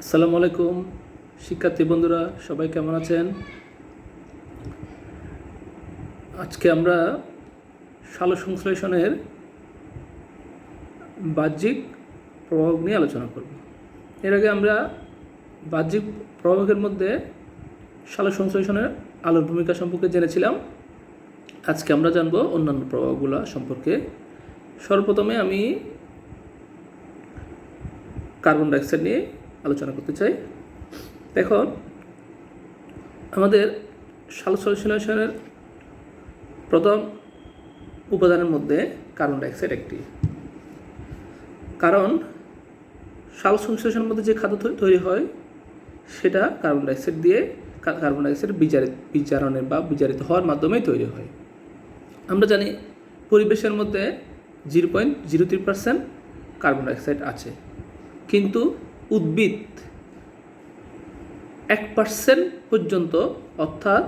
আসসালামু আলাইকুম। শিক্ষার্থী বন্ধুরা, সবাই কেমন আছেন? আজকে আমরা সালো সংশ্লেষণের বাহ্যিক প্রভাব নিয়ে আলোচনা করব। এর আগে আমরা বাহ্যিক প্রভাবের মধ্যে সালো সংশ্লেষণের আলোর ভূমিকা সম্পর্কে জেনেছিলাম। আজকে আমরা জানব অন্যান্য প্রভাবগুলো সম্পর্কে। সর্বপ্রথমে আমি কার্বন ডাইঅক্সাইড নিয়ে আলোচনা করতে চাই। দেখো, আমাদের সালসলেশনের প্রথম উপাদানের মধ্যে কার্বন ডাইঅক্সাইড একটি। কারণ সাল সংশ্লেষণের মধ্যে যে খাদ্য তৈরি হয়, সেটা কার্বন ডাইঅক্সাইড দিয়ে কার্বন ডাইঅক্সাইড বিচারিত, বিচারণের বা বিচারিত হওয়ার মাধ্যমেই তৈরি হয়। আমরা জানি পরিবেশের মধ্যে zero point zero three percent carbon dioxide আছে। কিন্তু উদ্ভিদ এক পার্সেন্ট পর্যন্ত, অর্থাৎ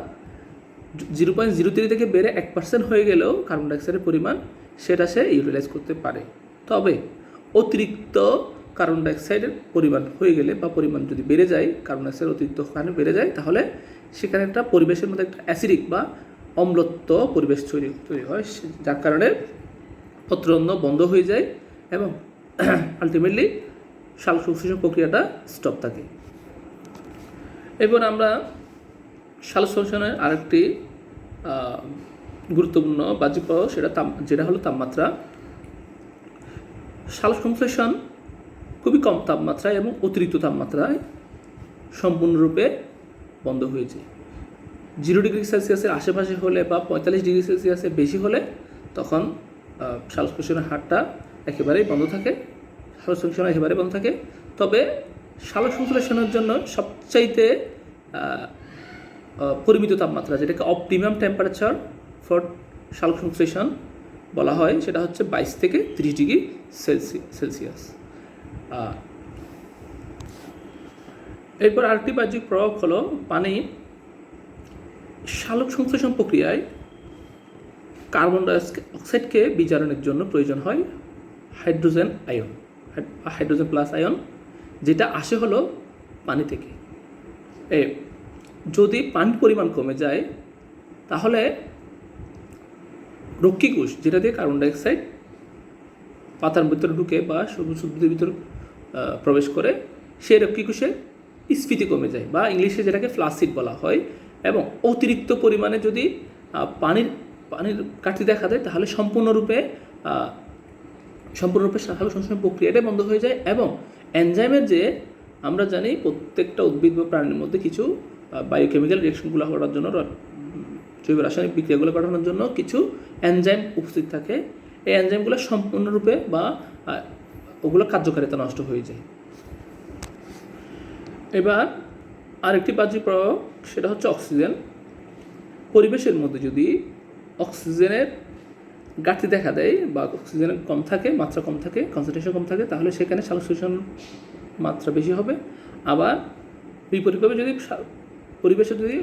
জিরো পয়েন্ট জিরো থ্রি থেকে বেড়ে এক পার্সেন্ট হয়ে গেলেও কার্বন ডাইঅক্সাইডের পরিমাণ সেটা সে ইউটিলাইজ করতে পারে। তবে অতিরিক্ত কার্বন ডাইঅক্সাইডের পরিমাণ হয়ে গেলে বা পরিমাণ যদি বেড়ে যায় কার্বন ডাইঅক্সাইড অতিরিক্ত কারণে বেড়ে যায়, তাহলে সেখানে একটা পরিবেশের মধ্যে একটা অ্যাসিডিক বা অম্লত্ব পরিবেশ তৈরি তৈরি হয় যার কারণে পত্ররন্ধ্র বন্ধ হয়ে যায় এবং আলটিমেটলি সাল সংশ্লেষণ প্রক্রিয়াটা স্টপ থাকে। এরপর আমরা সাল সংশ্লেষণের আরেকটি গুরুত্বপূর্ণ বাহ্যিক প্রভাব সেটা তাপ যেটা হলো তাপমাত্রা। সাল সংশ্লেষণ খুবই কম তাপমাত্রায় এবং অতিরিক্ত তাপমাত্রায় সম্পূর্ণরূপে বন্ধ হয়েছে। জিরো ডিগ্রি সেলসিয়াসের আশেপাশে হলে বা পঁয়তাল্লিশ ডিগ্রি সেলসিয়াসের বেশি হলে তখন শ্বাস প্রশ্বাসের হারটা একেবারেই বন্ধ থাকে। শ্বাস সংশ্লেষণ একেবারে বন্ধ থাকে। তবে শ্বাস সংশ্লেষণের জন্য সবচাইতে পরিমিত তাপমাত্রা, যেটাকে অপটিমাম টেম্পারেচার ফর শাল সংশ্লেষণ বলা হয়, সেটা হচ্ছে বাইশ থেকে ত্রিশ ডিগ্রি সেলসি, সেলসিয়াস। এরপর আরেকটি বাহ্যিক প্রভাব হলো পানি। সালোক সংশ্লেষণ প্রক্রিয়ায় কার্বন ডাইঅক্সাইডকে বিজারণের জন্য প্রয়োজন হয় hydrogen ion. Hydrogen plus ion, যেটা আসে হলো পানি থেকে। এ, যদি পানির পরিমাণ কমে যায়, তাহলে রক্ষী কোষ, যেটা দিয়ে কার্বন ডাইঅক্সাইড পাতার ভিতরে ঢুকে বা সবুজ উদ্ভিদের ভিতরে প্রবেশ করে সেই রক্ষী কোষের স্ফীতি কমে যায় বা ইংলিশে যেটাকে ফ্লাসিড বলা হয় এবং অতিরিক্ত পরিমাণে যদি পানির পানির ঘাটতি দেখা দেয়, তাহলে সম্পূর্ণরূপে সম্পূর্ণরূপে সাহায্য সংশ্লেষণ প্রক্রিয়াটাই বন্ধ হয়ে যায় এবং এনজাইমের যে আমরা জানি প্রত্যেকটা উদ্ভিদ বা প্রাণীর মধ্যে কিছু বায়োকেমিক্যাল রিয়েকশনগুলো করার জন্য জৈব রাসায়নিক বিক্রিয়াগুলো পাঠানোর জন্য কিছু এনজাইম উপস্থিত থাকে। এই এনজাইমগুলো সম্পূর্ণরূপে বা ওগুলো কার্যকারিতা নষ্ট হয়ে যায়। এবার আরেকটি বাহ্যিক প্রভাব, সেটা হচ্ছে অক্সিজেন। পরিবেশের মধ্যে যদি অক্সিজেনের ঘাটতি দেখা দেয় বা অক্সিজেন কম থাকে, মাত্রা কম থাকে কনসেন্ট্রেশন কম থাকে, তাহলে সেখানে সালসেশন মাত্রা বেশি হবে। আবার বিপরীতভাবে যদি পরিবেশে যদি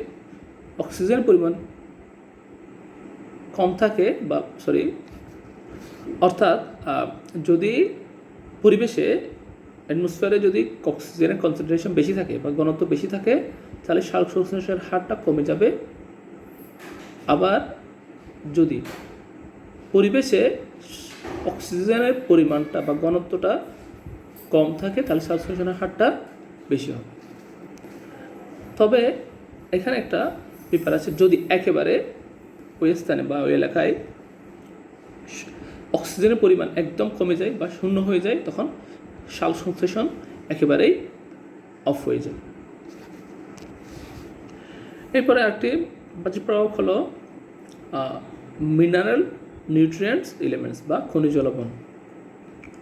অক্সিজেনের পরিমাণ কম থাকে বা সরি অর্থাৎ যদি পরিবেশে অ্যাটমসফিয়ারে যদি অক্সিজেনের কনসেন্ট্রেশন বেশি থাকে বা ঘনত্ব বেশি থাকে, তাহলে শ্বাস প্রশ্বাসের হারটা কমে যাবে। আবার যদি পরিবেশে অক্সিজেনের পরিমাণটা বা ঘনত্বটা কম থাকে, তাহলে শ্বাস হারটা বেশি হবে তবে এখানে একটা ব্যাপার আছে, যদি একেবারে ওই স্থানে বা ওই এলাকায় অক্সিজেনের পরিমাণ একদম কমে যায় বা শূন্য হয়ে যায়, তখন শাল সংশ্লেষণ একেবারেই অফ হয়ে যায়। এরপরে একটি বাহ্যিক প্রভাব হলো মিনারেল নিউট্রিয়েন্টস এলিমেন্টস বা খনিজ লবণ।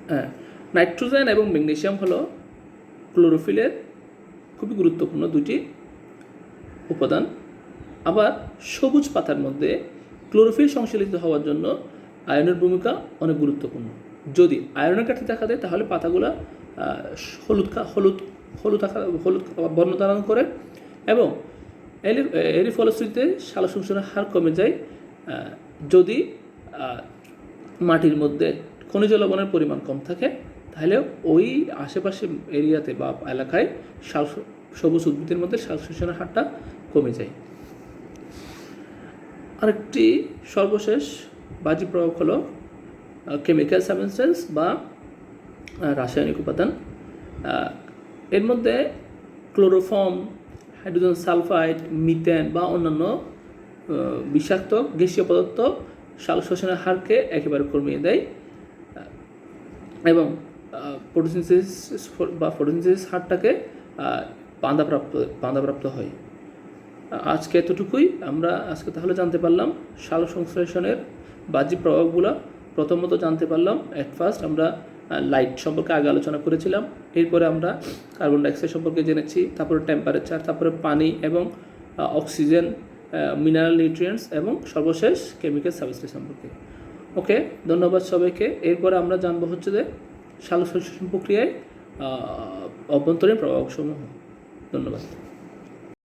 হ্যাঁ নাইট্রোজেন এবং ম্যাগনেশিয়াম হলো ক্লোরোফিলের খুবই গুরুত্বপূর্ণ দুটি উপাদান। আবার সবুজ পাতার মধ্যে ক্লোরোফিল সংশ্লেষিত হওয়ার জন্য আয়রনের ভূমিকা অনেক গুরুত্বপূর্ণ। যদি আয়রনের ঘাটতি দেখা দেয়, তাহলে পাতাগুলো হলুদ হলুদ হলুদ হলুদ বর্ণ ধারণ করে এবং এর ফলশ্রুতিতে সালো সংশ্লেষণের হার কমে যায়। যদি মাটির মধ্যে খনিজ লবণের পরিমাণ কম থাকে, তাহলে ওই আশেপাশে এরিয়াতে বা এলাকায় সবুজ উদ্ভিদের মধ্যে শ্বাস প্রশ্বাসের হারটা কমে যায়। আরেকটি সর্বশেষ বাজি প্রয়োগ হলো কেমিক্যাল সাবস্টেন্স বা রাসায়নিক উপাদান। এর মধ্যে ক্লোরোফর্ম হাইড্রোজেন সালফাইড মিথেন বা অন্যান্য বিষাক্ত গ্যাসীয় পদার্থ শ্বাস শোষণের হারকে একেবারে কমিয়ে দেয় এবং ফটোসিনথেসিস বা ফটোসিনথেসিস হারটাকে বাঁধাপ্রাপ্ত, বাধাপ্রাপ্ত হয়। আজকে এতটুকুই, আমরা আজকে তাহলে জানতে পারলাম সালো সংশ্লেষণের বাহ্যিক প্রভাবগুলো। প্রথমত জানতে পারলাম অ্যাট ফার্স্ট আমরা লাইট সম্পর্কে আগে আলোচনা করেছিলাম, এরপরে আমরা কার্বন ডাইঅক্সাইড সম্পর্কে জেনেছি, তারপরে টেম্পারেচার তারপরে পানি এবং অক্সিজেন মিনারেল নিউট্রিয়েন্টস এবং সর্বশেষ কেমিক্যাল সার্ভিসটি সম্পর্কে। ওকে ধন্যবাদ সবাইকে। এরপরে আমরা জানব হচ্ছে যে সালো সংশ্লেষণ প্রক্রিয়ায় অভ্যন্তরীণ প্রভাবসমূহ। ধন্যবাদ।